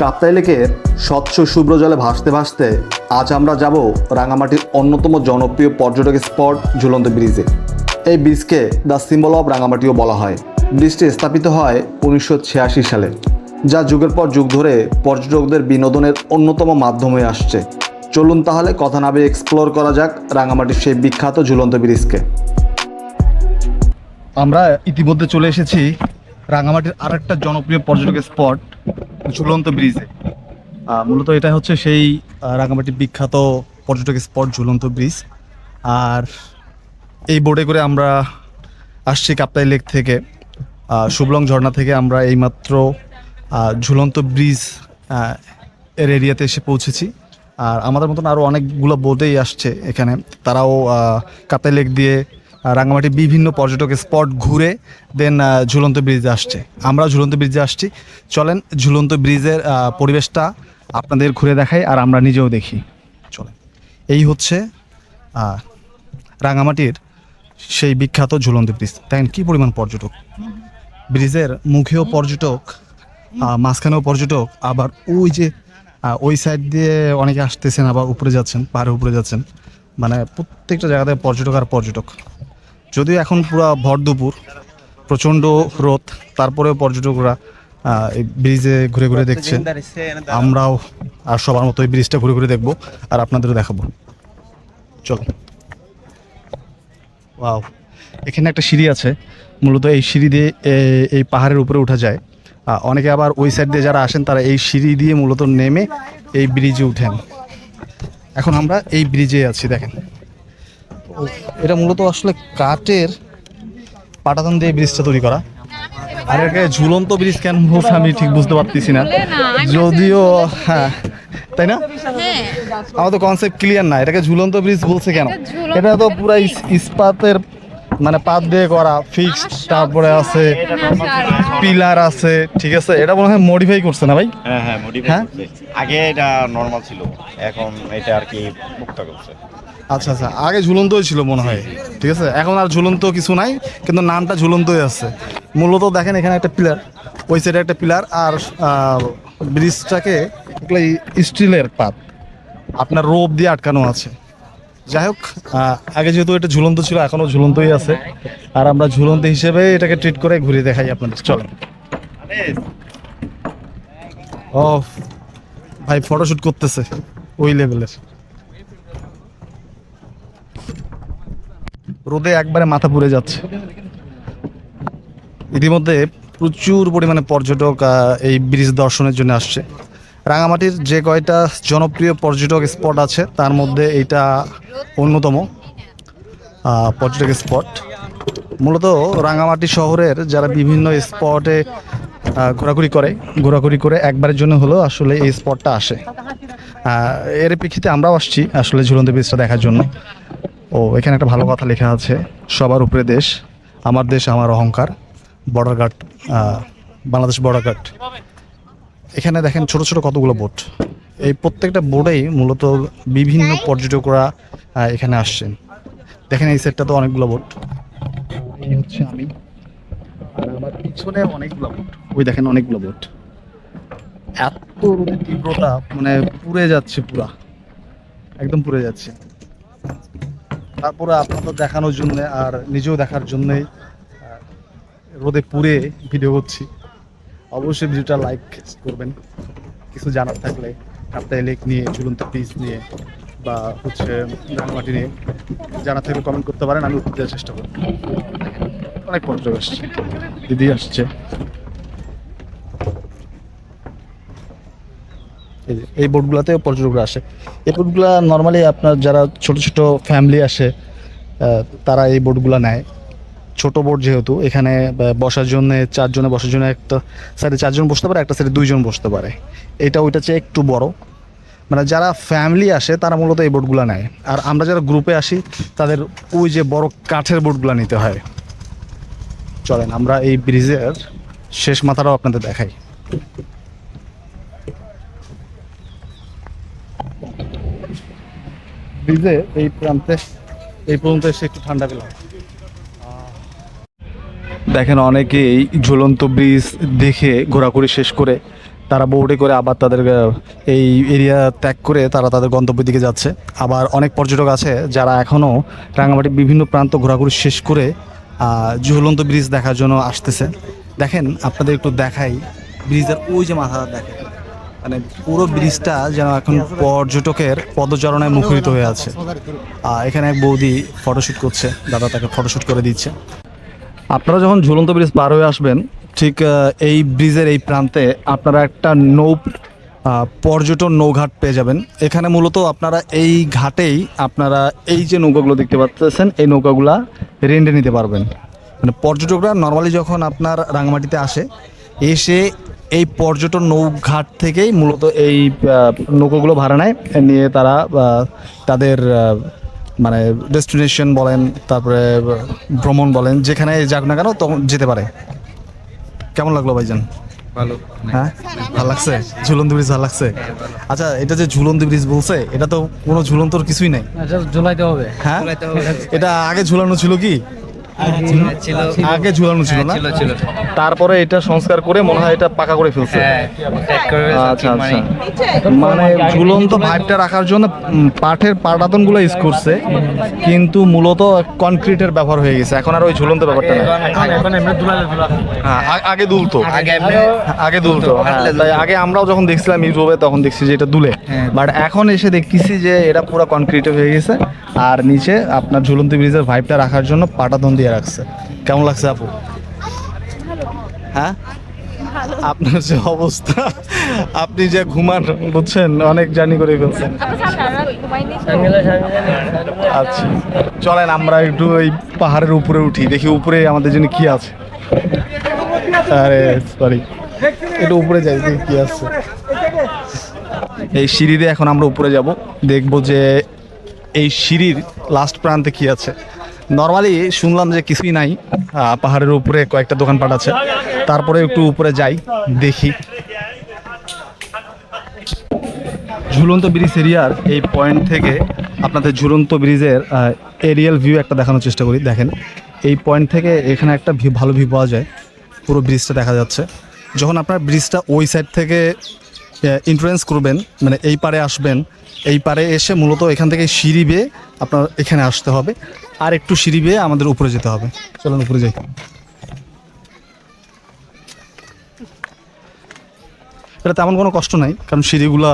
কাপ্তাই লেকের স্বচ্ছ শুভ্র জলে ভাসতে ভাসতে আজ আমরা যাব রাঙামাটির অন্যতম জনপ্রিয় পর্যটক স্পট ঝুলন্ত ব্রিজে। এই ব্রিজকে দ্য সিম্বল অফ রাঙামাটিও বলা হয়। ব্রিজটি স্থাপিত হয় উনিশশো ছিয়াশি সালে, যা যুগের পর যুগ ধরে পর্যটকদের বিনোদনের অন্যতম মাধ্যম হয়ে আসছে। চলুন তাহলে কথা না এক্সপ্লোর করা যাক রাঙামাটির সেই বিখ্যাত ঝুলন্ত ব্রিজকে। আমরা ইতিমধ্যে চলে এসেছি রাঙামাটির আরেকটা জনপ্রিয় পর্যটক স্পট ঝুলন্ত ব্রিজে। মূলত এটা হচ্ছে সেই রাঙামাটির বিখ্যাত পর্যটক স্পট ঝুলন্ত ব্রিজ। আর এই বোর্ডে করে আমরা আসছি কাপ্তাই লেক থেকে। শুভলং ঝর্ণা থেকে আমরা এইমাত্র ঝুলন্ত ব্রিজের এরিয়াতে এসে পৌঁছেছি। আর আমাদের মতন আরও অনেকগুলো বোটেই আসছে এখানে। তারাও কাপ্তাই লেক দিয়ে আহ, রাঙামাটির বিভিন্ন পর্যটক স্পট ঘুরে দেন ঝুলন্ত ব্রিজে আসছে। আমরা ঝুলন্ত ব্রিজে আসছি। চলেন ঝুলন্ত ব্রিজের পরিবেশটা আপনাদের ঘুরে দেখাই আর আমরা নিজেও দেখি। চলেন। এই হচ্ছে রাঙামাটির সেই বিখ্যাত ঝুলন্ত ব্রিজ। দেখেন কি পরিমাণ পর্যটক। ব্রিজের মুখেও পর্যটক মাঝখানেও পর্যটক আবার ওই যে ওই সাইড দিয়ে অনেকে আসতেছেন আবার উপরে যাচ্ছেন পাহাড়ের উপরে যাচ্ছেন। মানে প্রত্যেকটা জায়গাতে পর্যটক আর পর্যটক। যদিও এখন পুরো ভর দুপুর, প্রচণ্ড রোদ, তারপরেও পর্যটকরা এই ব্রিজে ঘুরে ঘুরে দেখছে। আমরাও আর সবার মতো এই ব্রিজটা ঘুরে ঘুরে দেখব আর আপনাদেরও দেখাবো। চলো। ওয়াও, এখানে একটা সিঁড়ি আছে, মূলত এই সিঁড়ি দিয়ে এই পাহাড়ের উপরে উঠা যায়। অনেকে আবার ওই সাইড দিয়ে যারা আসেন, তারা এই সিঁড়ি দিয়ে মূলত নেমে এই ব্রিজে উঠেন। এখন আমরা এই ব্রিজে আছি, দেখেন। এটা মূলত আসলে কাঠের পাটাতন দিয়ে ব্রিজটা তৈরি করা। আর এটাকে ঝুলন্ত ব্রিজ কেন বলছে আমি ঠিক বুঝতে পারতেছি না। যদিও হ্যাঁ তাই না? হ্যাঁ। আমার তো কনসেপ্ট ক্লিয়ার না এটাকে ঝুলন্ত ব্রিজ বলছে কেন? এটা তো পুরো ইস্পাতের মানে পাত দিয়ে করা ফিক্সড তারপরে আছে পিলার আছে ঠিক আছে? এটা মনে হয় মডিফাই করছে না ভাই? হ্যাঁ হ্যাঁ মডিফাই হ্যাঁ? আগে এটা নর্মাল ছিল এখন এটা আর কি মুক্ত করছে। আচ্ছা আচ্ছা। আগে ঝুলন্তই ছিল মনে হয়, ঠিক আছে? এখন আর ঝুলন্ত কিছু নাই, কিন্তু নামটা ঝুলন্তই আছে। মূলত দেখেন এখানে একটা পিলার, ওই সাইডে একটা পিলার, আর ব্রিজটাকে স্টিলের পাত, আপনার রোপ দিয়ে আটকানো আছে। যাই হোক আগে যেহেতু এটা ঝুলন্ত ছিল এখনও ঝুলন্তই আছে। আর আমরা ঝুলন্ত হিসেবে এটাকে ট্রিট করে ঘুরে দেখাই আপনাদের। চলেন ও ভাই ফটোশ্যুট করতেছে, ওই লেভেলের রোদে একবারে মাথা পুড়ে যাচ্ছে। ইতিমধ্যে প্রচুর পরিমাণে পর্যটক এই ব্রিজ দর্শনের জন্য আসছে। রাঙামাটির যে কয়টা জনপ্রিয় পর্যটক স্পট আছে, তার মধ্যে এইটা অন্যতম পর্যটক স্পট। মূলত রাঙামাটি শহরের যারা বিভিন্ন স্পটে ঘোরাঘুরি করে ঘোরাঘুরি করে একবারের জন্য হলেও আসলে এই স্পটটা আসে। এর প্রেক্ষিতে আমরাও আসছি আসলে ঝুলন্ত ব্রিজটা দেখার জন্য। ও, এখানে একটা ভালো কথা লেখা আছে, সবার উপরে দেশ, আমার দেশ আমার অহংকার border guard Bangladesh border guard এখানে দেখেন ছোট ছোট কতগুলো বোট। এই প্রত্যেকটা বোর্ডেই মূলত বিভিন্ন পর্যটকরা এখানে আসছেন। দেখেন এই সেটটা তো অনেকগুলো বোট। এই হচ্ছে আমি। আর আমার পিছনে অনেকগুলো বোট। ওই দেখেন অনেকগুলো বোট। এত রোদের তীব্রতা মানে পুড়ে যাচ্ছে পুরা। একদম পুড়ে যাচ্ছে। তারপরে আপনাদের দেখানোর জন্য আর নিজেও দেখার জন্যই রোদে পুড়ে ভিডিও করছি। অবশ্যই ভিডিওটা লাইক করবেন। কিছু জানার থাকলে কাপ্তাই লেক নিয়ে, ঝুলন্ত পিস নিয়ে বা হচ্ছে রাঙামাটি নিয়ে জানা থাকলে কমেন্ট করতে পারেন, আমি উত্তর দেওয়ার চেষ্টা করব। অনেক পর্যটক আসছে। দিদি আসছে। এই বোটগুলোতে পর্যটকরা আসে। এই বোটগুলা নর্মালি আপনার যারা ছোট ছোট ফ্যামিলি আসে তারা এই বোটগুলো নেয়। ছোট বোট যেহেতু, এখানে বসার জন্য চারজনে বসার জন্য একটা সাইডে চারজন বসতে পারে, একটা সাইডে দুইজন বসতে পারে। এটা ওইটা চেয়ে একটু বড়। মানে যারা ফ্যামিলি আসে, তারা মূলত এই বোটগুলো নেয়। আর আমরা যারা গ্রুপে আসি, তাদের ওই যে বড় কাঠের বোটগুলো নিতে হয়। চলেন, আমরা এই ব্রিজের শেষ মাথাটাও আপনাদের দেখাই। ব্রিজে এই প্রান্তে, এই পর্যন্ত এসে একটু ঠান্ডা পেলাম। দেখেন অনেকেই ঝুলন্ত ব্রিজ দেখে ঘোরাঘুরি শেষ করে তারা বোর্ডে করে আবার তাদের এই এরিয়া ত্যাগ করে তারা তাদের গন্তব্যের দিকে যাচ্ছে। আবার অনেক পর্যটক আছে যারা এখনও রাঙামাটির বিভিন্ন প্রান্ত ঘোরাঘুরি শেষ করে ঝুলন্ত ব্রিজ দেখার জন্য আসতেছে। দেখেন, আপনাদের একটু দেখাই ব্রিজের ওই যে মাথা দেখেন। মানে পুরো ব্রিজটা যেন এখন পর্যটকের পদচারণায় মুখরিত হয়ে আছে। আহ, এখানে এক বৌদি ফটোশ্যুট করছে দাদা তাকে ফটোশ্যুট করে দিচ্ছে। আপনারা যখন ঝুলন্ত ব্রিজ পার হয়ে আসবেন ঠিক এই ব্রিজের এই প্রান্তে আপনারা একটা নৌ পর্যটন নৌঘাট পেয়ে যাবেন। এখানে মূলত আপনারা এই ঘাটেই আপনারা এই যে নৌকাগুলো দেখতে পাচ্ছেন এই নৌকাগুলা রেন্টে নিতে পারবেন। মানে পর্যটকরা নর্মালি যখন আপনার রাঙামাটিতে আসে এসে এই পর্যটন নৌঘাট থেকেই মূলত এই নৌকোগুলো ভাড়া নেয়। নিয়ে তারা তাদের মানে ডেস্টিনেশন বলেন তারপরে ভ্রমণ বলেন যেখানে যাক না কেন তখন যেতে পারে। কেমন লাগল ভাইজান? ভালো। হ্যাঁ? ভালো লাগছে? ঝুলন্ত ব্রিজ ভালো লাগছে? আচ্ছা এটা যে ঝুলন্ত ব্রিজ বলছে এটা তো কোনো ঝুলন্তর কিছুই নাই। আচ্ছা ঝুলাইতে হবে। হ্যাঁ? এটা আগে ঝুলানো ছিল কি? আগে ঝুলানো ছিল না? ছিল ছিল। তারপরে এটা সংস্কার করে মনে হয় এটা পাকা করে ফেলছে। হ্যাঁ আচ্ছা আচ্ছা। মানে। ঝুলন্ত ভাইবটা রাখার জন্য পাঠের পাটাতনগুলো ইউজ করছে কিন্তু মূলত কনক্রিটের ব্যবহার হয়ে গেছে। এখন আর ওই ঝুলন্ত ব্যাপারটা হ্যাঁ, আ- আগে দুলতো। আগে দুলতো। হ্যাঁ, তাই আগে আমরাও যখন দেখছিলাম ইউটিউবে তখন দেখছি যে এটা দুলে। বাট এখন এসে দেখতেছি যে এটা পুরো কনক্রিটে হয়ে গেছে। আর নিচে আপনার ঝুলন্ত ব্রিজের ভাইবটা রাখার জন্য পাটাতন দিয়ে রাখছে। কেমন লাগছে আপু? হ্যাঁ? আপনার যে অবস্থা, আপনি যে ঘুমান, বুঝছেন, অনেক জার্নি করে ফেলছেন। আচ্ছা চলেন, আমরা একটু ওই পাহাড়ের উপরে উঠি, দেখি উপরে আমাদের জন্য কি আছে। আরে সরি একটু উপরে যাই, দেখি কি আছে। এই সিঁড়ি দিয়ে এখন আমরা উপরে যাব, দেখব যে এই সিঁড়ির লাস্ট প্রান্তে কি আছে। নর্মালি শুনলাম যে কিছুই নাই পাহাড়ের উপরে কয়েকটা দোকানপাট আছে। তারপরে একটু উপরে যাই, দেখি। ঝুলন্ত ব্রিজ এরিয়ার এই পয়েন্ট থেকে আপনাদের ঝুলন্ত ব্রিজের এরিয়াল ভিউ একটা দেখানোর চেষ্টা করি, দেখেন। এই পয়েন্ট থেকে এখানে একটা ভিউ ভালো ভিউ পাওয়া যায়। পুরো ব্রিজটা দেখা যাচ্ছে। যখন আপনার ব্রিজটা ওই সাইড থেকে ইনফ্লুয়েন্স করবেন মানে এই পারে আসবেন, এই পারে এসে মূলত এখান থেকে সিঁড়ি বেয়ে আপনার এখানে আসতে হবে। আর একটু সিঁড়ি বেয়ে আমাদের উপরে যেতে হবে। চলুন উপরে যাই। এটা তেমন কোনো কষ্ট নাই, কারণ সিঁড়িগুলা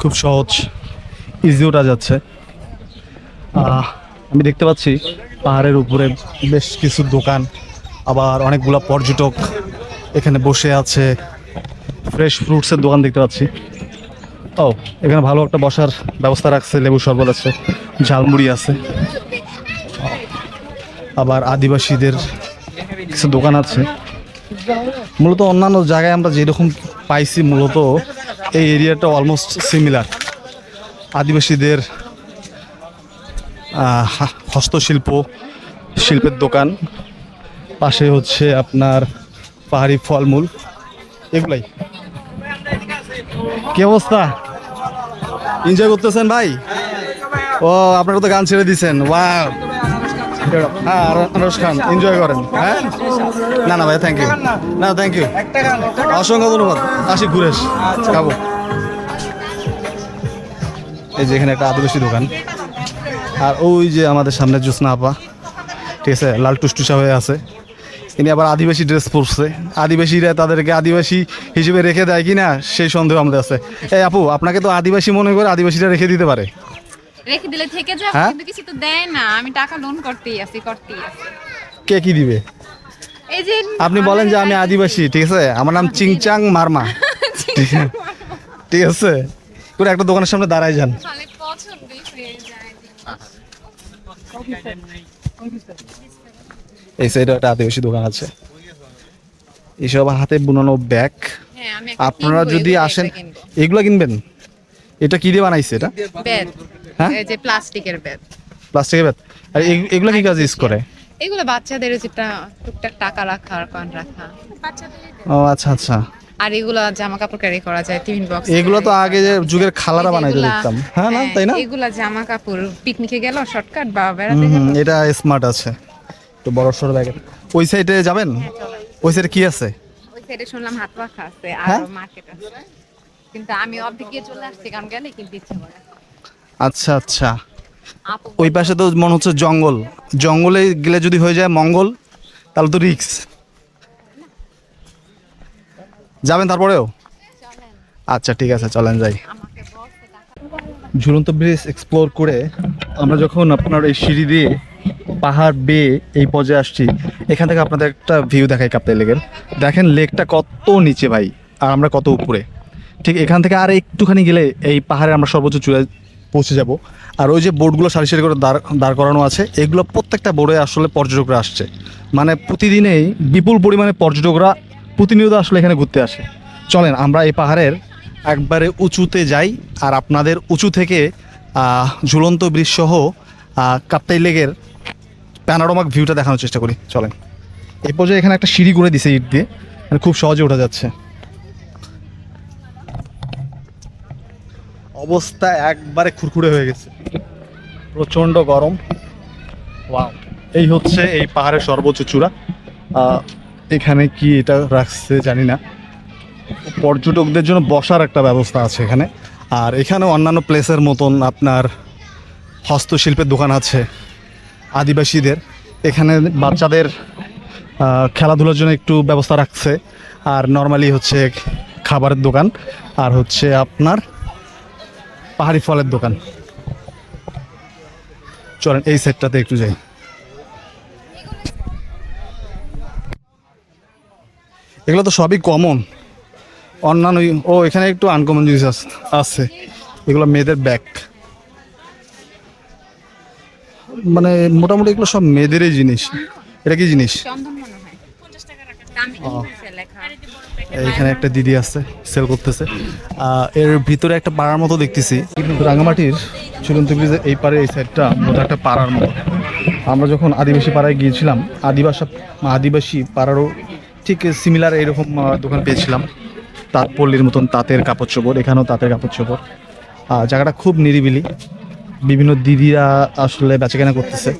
খুব সহজ ইজি ওঠা যাচ্ছে। আমি দেখতে পাচ্ছি পাহাড়ের উপরে বেশ কিছু দোকান, আবার অনেকগুলা পর্যটক এখানে বসে আছে। ফ্রেশ ফ্রুটসের দোকান দেখতে পাচ্ছি। ও, এখানে ভালো একটা বসার ব্যবস্থা রাখছে, লেবু শরবত আছে, ঝালমুড়ি আছে। আবার আদিবাসীদের কিছু দোকান আছে। মূলত অন্যান্য জায়গায় আমরা যেরকম পাইছি, মূলত এই এরিয়াটা অলমোস্ট সিমিলার আদিবাসীদের হস্তশিল্প, শিল্পের দোকান। পাশে হচ্ছে আপনার পাহাড়ি ফলমূল। এগুলাই। কি অবস্থা? এনজয় করতেছেন ভাই? ও, আপনারা তো গান ছেড়ে দিছেন। ওয়াও হ্যাঁ খান এনজয় করেন। হ্যাঁ? না না ভাই থ্যাংক ইউ না থ্যাংক ইউ অসংখ্য ধন্যবাদ। আসি ঘুরেস খাব। এই যে এখানে একটা আদিবাসী দোকান। আর ওই যে আমাদের সামনে জ্যোৎস্না আপা, ঠিক আছে, লাল টুসটুসা হয়ে আছে। ইনি আবার আদিবাসী ড্রেস পরছে। আদিবাসীরা তাদেরকে আদিবাসী হিসেবে রেখে দেয় কি না সেই সন্দেহ আমাদের আছে। এই আপু, আপনাকে তো আদিবাসী মনে করে আদিবাসীরা রেখে দিতে পারে। রেখে দিলে থেকে যাবে হ্যাঁ? কিন্তু কিছু তো দেয় না। আমি টাকা লোন করতেই আছি করতেই আছি। কে কি দিবে? এই যে আপনি বলেন যে আমি আদিবাসী ঠিক আছে? আমার নাম চিংচাং মারমা। ঠিক আছে? করে একটা দোকানের সামনে দাঁড়ায় যান। তাহলে পছন্দই হয়ে যায়। এই সাইডে একটা আদিবাসী দোকান আছে। এইসব হাতে বুনানো ব্যাগ। হ্যাঁ আমি একটা আপনারা কিনবো, যদি এগুলো আসেন কিনবো। এগুলো কিনবেন? এটা কি দিয়ে বানাইছে এটা? হ্যাঁ? এই যে প্লাস্টিকের ব্যাগ প্লাস্টিকের ব্যাগ আর এগুলো কি কাজ ইউজ করে? এগুলো বাচ্চাদের যেটা টুকটাক টাকা রাখা আর কয়েন রাখা। ও আচ্ছা আচ্ছা। আর এগুলো জামা কাপড় ক্যারি করা যায় টিফিন বক্স এগুলো তো আগে যে যুগের খালারা বানাইতে দেখতাম। হ্যাঁ না? তাই না? এগুলা জামা কাপড় পিকনিকে গেল শর্টকাট বা বেড়াতে গেল। এটা স্মার্ট আছে। তো বড় সড়ো ব্যাগ ওই সাইডে যাবেন? ওই সাইডে কি আছে? ওই সাইডে শুনলাম হাত পাখা আছে হ্যাঁ? আর মার্কেট আছে। কিন্তু আমি অর্ধেক গিয়ে চলে আসছি কারণ গেলে কিনতে ইচ্ছে করে। আচ্ছা আচ্ছা। ওই পাশে তো মনে হচ্ছে জঙ্গল। জঙ্গলে গেলে যদি হয়ে যায় মঙ্গল, তাহলে তো রিক্স যাবেন তারপরেও? আচ্ছা ঠিক আছে, চলেন যাই। ঝুলন্ত ব্রিজ এক্সপ্লোর করে আমরা যখন আপনার এই সিঁড়ি দিয়ে পাহাড় বেয়ে এই পর্যায়ে আসছি, এখান থেকে আপনাদের একটা ভিউ দেখাই কাপ্তাই লেকের দেখেন লেকটা কত নিচে ভাই, আর আমরা কত উপরে। ঠিক এখান থেকে আর একটুখানি গেলে এই পাহাড়ে আমরা সর্বোচ্চ চূড়ায় পৌঁছে যাব। আর ওই যে বোর্ডগুলো সারি সারি করে দাঁড় দাঁড় করানো আছে, এগুলো প্রত্যেকটা বোর্ডে আসলে পর্যটকরা আসছে। মানে প্রতিদিনেই বিপুল পরিমাণে পর্যটকরা প্রতিনিয়ত আসলে এখানে ঘুরতে আসে। চলেন, আমরা এই পাহাড়ের একবারে উঁচুতে যাই, আর আপনাদের উঁচু থেকে ঝুলন্ত ব্রিজ সহ কাপ্তাই লেকের প্যানারোমাক ভিউটা দেখানোর চেষ্টা করি। চলেন। এই পর্যায়ে এখানে একটা সিঁড়ি করে দিছে ইট দিয়ে মানে খুব সহজে ওঠা যাচ্ছে। অবস্থা একবারে খুরখুরে হয়ে গেছে। প্রচণ্ড গরম। ওয়াও এই হচ্ছে এই পাহাড়ের সর্বোচ্চ চূড়া। এখানে কি এটা রাখছে জানি না। পর্যটকদের জন্য বসার একটা ব্যবস্থা আছে এখানে। আর এখানে অন্যান্য প্লেসের মতন আপনার হস্তশিল্পের দোকান আছে আদিবাসীদের। এখানে বাচ্চাদের খেলাধুলার জন্য একটু ব্যবস্থা রাখছে। আর নর্মালি হচ্ছে খাবারের দোকান। আর হচ্ছে আপনার পাহাড়ি ফলের দোকান। চলেন এই সেটটাতে একটু যাই। এগুলো তো সবই কমন অন্যান্য ও এখানে একটু আনকমন জিনিস আছে। এগুলো মেয়েদের ব্যাগ মানে মোটামুটি এগুলো সব মেয়েদেরই জিনিস। এটা কি জিনিস? এখানে একটা দিদি আছে সেল করতেছে। এর ভিতরে একটা পাড়ার মতো দেখতেছি। রাঙামাটির ঝুলন্ত ব্রিজের এই পারে এই সাইডটা মতো একটা পাড়ার মতো। আমরা যখন আদিবাসী পাড়ায় গিয়েছিলাম আদিবাসী আদিবাসী পাড়ারও ঠিক সিমিলার এরকম আহ, দোকান পেয়েছিলাম। তাঁত পল্লীর মতন তাঁতের কাপড় চোপড় এখানেও তাঁতের কাপড় চোপড়। জায়গাটা খুব নিরিবিলি। বিভিন্ন দিদিরা আসলে বেচাকেনা করতেছে।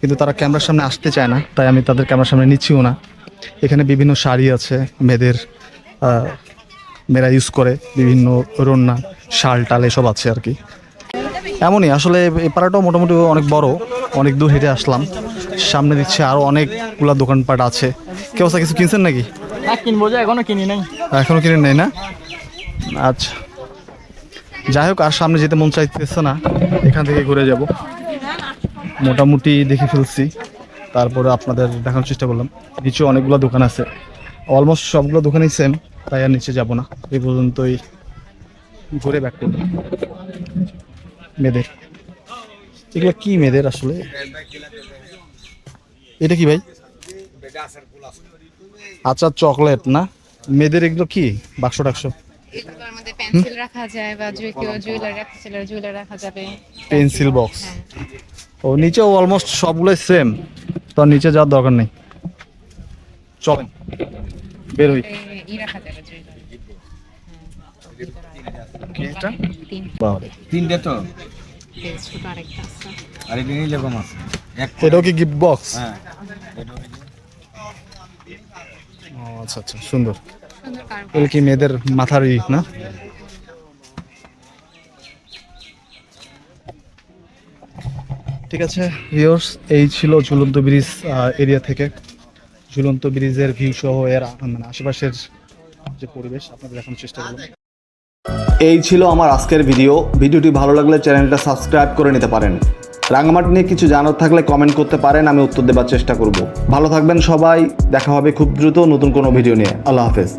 কিন্তু তারা ক্যামেরার সামনে আসতে চায় না তাই আমি তাদের ক্যামেরার সামনে নিচ্ছিও না। এখানে বিভিন্ন শাড়ি আছে মেয়েদের মেয়েরা ইউজ করে বিভিন্ন রন্না শাল টাল এসব আছে আর কি। এমনই আসলে এই পাড়াটাও মোটামুটি অনেক বড় অনেক দূর হেঁটে আসলাম। সামনে দিচ্ছে আরও অনেকগুলো দোকানপাট আছে। কেউ কিছু কিনছেন নাকি? কিনবো যে এখনও কিনি নাই। এখনও কিনে নেই না? আচ্ছা। যাই হোক আর সামনে যেতে মন চাইতেছে না। এখান থেকে ঘুরে যাব। মোটামুটি দেখে ফেলছি। তারপরে আপনাদের দেখানোর চেষ্টা করলাম। নিচে অনেকগুলো দোকান আছে। অলমোস্ট সবগুলো দোকানই সেম তাই আর নিচে যাব না। এই পর্যন্তই ঘুরে ব্যাক করব। মেয়েদের। এগুলো কি মেয়েদের আসলে? এটা কি ভাই? আচ্ছা চকলেট না? মেয়েদের এগুলো কি? বাক্স টাক্স? এগুলোর মধ্যে পেন্সিল রাখা যায় বা জুয়েলারি রাখতে চাইলে জুয়েলারি রাখা যাবে। পেন্সিল বক্স হ্যাঁ। ও নিচেও অলমোস্ট সবগুলোই সেম তো নিচে যাওয়ার দরকার নেই। চলেন বের হই। তিনটে? তো। আর এটা নিলে কম আছে। এক এটাও কি গিফট বক্স হ্যাঁ। ও আচ্ছা আচ্ছা সুন্দর। সুন্দর এগুলো কি মেয়েদের মাথার ই না? ঠিক আছে ভিউয়ার্স এই ছিল ঝুলন্ত ব্রিজ এরিয়া থেকে। ঝুলন্ত ব্রিজের ভিউ সহ এর মানে আশেপাশের যে পরিবেশ, আপনাদের দেখানোর চেষ্টা করলাম এই ছিল আমার আজকের ভিডিও ভিডিওটি ভালো লাগলে চ্যানেলটা সাবস্ক্রাইব করে নিতে পারেন। রাঙামাটি নিয়ে কিছু জানার থাকলে কমেন্ট করতে পারেন, আমি উত্তর দেবার চেষ্টা করব। ভালো থাকবেন সবাই, দেখা হবে খুব দ্রুত নতুন কোনো ভিডিও নিয়ে। আল্লাহ হাফেজ।